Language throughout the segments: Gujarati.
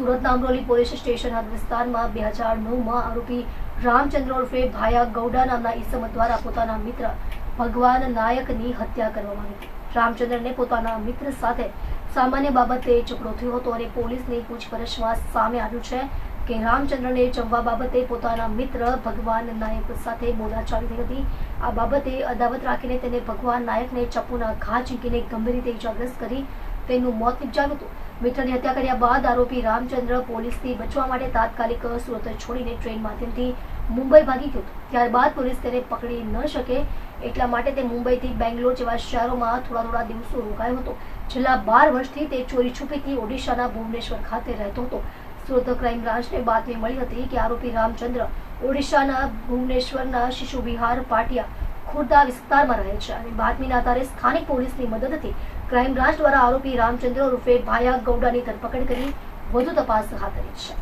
સુરતના અમરોલી પોલીસ સ્ટેશન હદ વિસ્તારમાં બે હજાર નવમાં આરોપી રામચંદ્ર ઉર્ફે ભાયા ગૌડા નામના ઈસમ દ્વારા પોતાના મિત્ર ભગવાન નાયકની હત્યા કરવામાં આવી. રામચંદ્રને પોતાના મિત્ર સાથે સામાન્ય બાબતે ઝઘડો થયો હતો અને પોલીસની પૂછપરછમાં સામે આવ્યું છે કે રામચંદ્રને જમવા બાબતે પોતાના મિત્ર ભગવાન નાયક સાથે બોલાચાલી થઈ હતી. આ બાબતે અદાવત રાખીને તેને ભગવાન નાયકને ચપ્પુના ઘા ઝીંકીને ગંભીર રીતે ઇજાગ્રસ્ત કરી તેનું મોત નિપજાવ્યું હતું. મિત્રની હત્યા કર્યા બાદ આરોપી રામચંદ્ર પોલીસથી બચવા માટે તાત્કાલિક સુરત છોડીને ટ્રેન માધ્યમથી મુંબઈ ભાગી ગયો ત્યારબાદ પોલીસ તેને પકડી ન શકે એટલા માટે તે મુંબઈથી બેંગ્લોર જેવા શહેરોમાં થોડા થોડા દિવસો રોકાયો હતો. છેલ્લા બાર વર્ષથી તે ચોરી છુપીથી ઓડિશાના ભુવનેશ્વર ખાતે રહેતો હતો. સુરત ક્રાઇમ બ્રાન્ચને બાતમી મળી હતી કે આરોપી રામચંદ્ર ઓડિશાના ભુવનેશ્વરના શિશુ વિહાર પાટિયા ખુર્દા વિસ્તારમાં રહે છે અને બાતમીના આધારે સ્થાનિક પોલીસની મદદથી ક્રાઇમ બ્રાન્ચ દ્વારા આરોપી રામચંદ્ર ઉર્ફે ભાયા ગૌડાની ધરપકડ કરી વધુ તપાસ હાથ ધરી છે.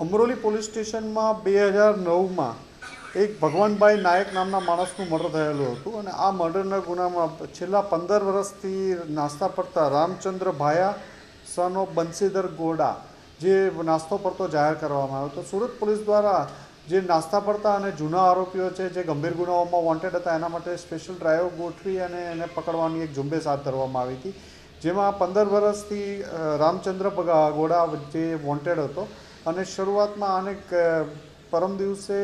અમરોલી પોલીસ સ્ટેશનમાં બે હજાર નવમાં એક ભગવાનભાઈ નાયક નામના માણસનું મર્ડર થયેલું હતું અને આ મર્ડરના ગુનામાં છેલ્લા પંદર વર્ષથી નાસ્તા પડતા રામચંદ્ર ભાયા સન બંસીધર ગોડા, જે નાસ્તો પડતો જાહેર કરવામાં આવ્યો હતો. સુરત પોલીસ દ્વારા જે નાસ્તા પડતા અને જૂના આરોપીઓ છે, જે ગંભીર ગુનાઓમાં વોન્ટેડ હતા, એના માટે સ્પેશિયલ ડ્રાઈવ ગોઠવી અને એને પકડવાની એક ઝુંબેશ હાથ ધરવામાં આવી હતી. જેમાં પંદર વર્ષથી રામચંદ્ર ગોડા જે વોન્ટેડ હતો અને શરૂઆતમાં આને પરમ દિવસે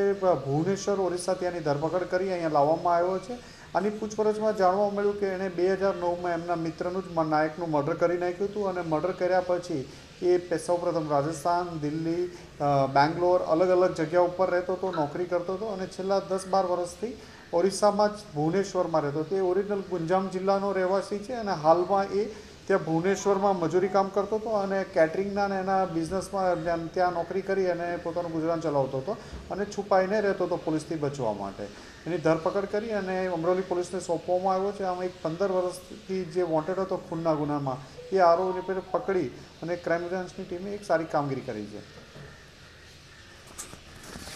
ભુવનેશ્વર, ઓરિસ્સા ત્યાંની ધરપકડ કરી અહીંયા લાવવામાં આવ્યો છે. આની પૂછપરછમાં જાણવા મળ્યું કે એણે બે હજાર નવમાં એમના મિત્રનું જ નાયકનું મર્ડર કરી નાખ્યું હતું અને મર્ડર કર્યા પછી એ સૌપ્રથમ રાજસ્થાન, દિલ્હી બેંગ્લોર અલગ અલગ જગ્યા ઉપર રહેતો હતો, નોકરી કરતો હતો અને છેલ્લા દસ બાર વર્ષથી ઓરિસ્સામાં જ ભુવનેશ્વરમાં રહેતો હતો. એ ઓરિજિનલ ગુંજામ જિલ્લાનો રહેવાસી છે અને હાલમાં એ ત્યાં ભુવનેશ્વરમાં મજૂરી કામ કરતો હતો અને કેટરિંગના ને એના બિઝનેસમાં ત્યાં- નોકરી કરી અને પોતાનું ગુજરાન ચલાવતો હતો અને છુપાઈને રહેતો હતો પોલીસથી બચવા માટે. એની ધરપકડ કરી અને અમરોલી પોલીસને સોંપવામાં આવ્યો છે. આમાં એક પંદર વર્ષથી જે વોન્ટેડ હતો ખૂનના ગુનામાં, એ આરોપીને પકડી અને ક્રાઇમ બ્રાન્ચની ટીમે એક સારી કામગીરી કરી છે.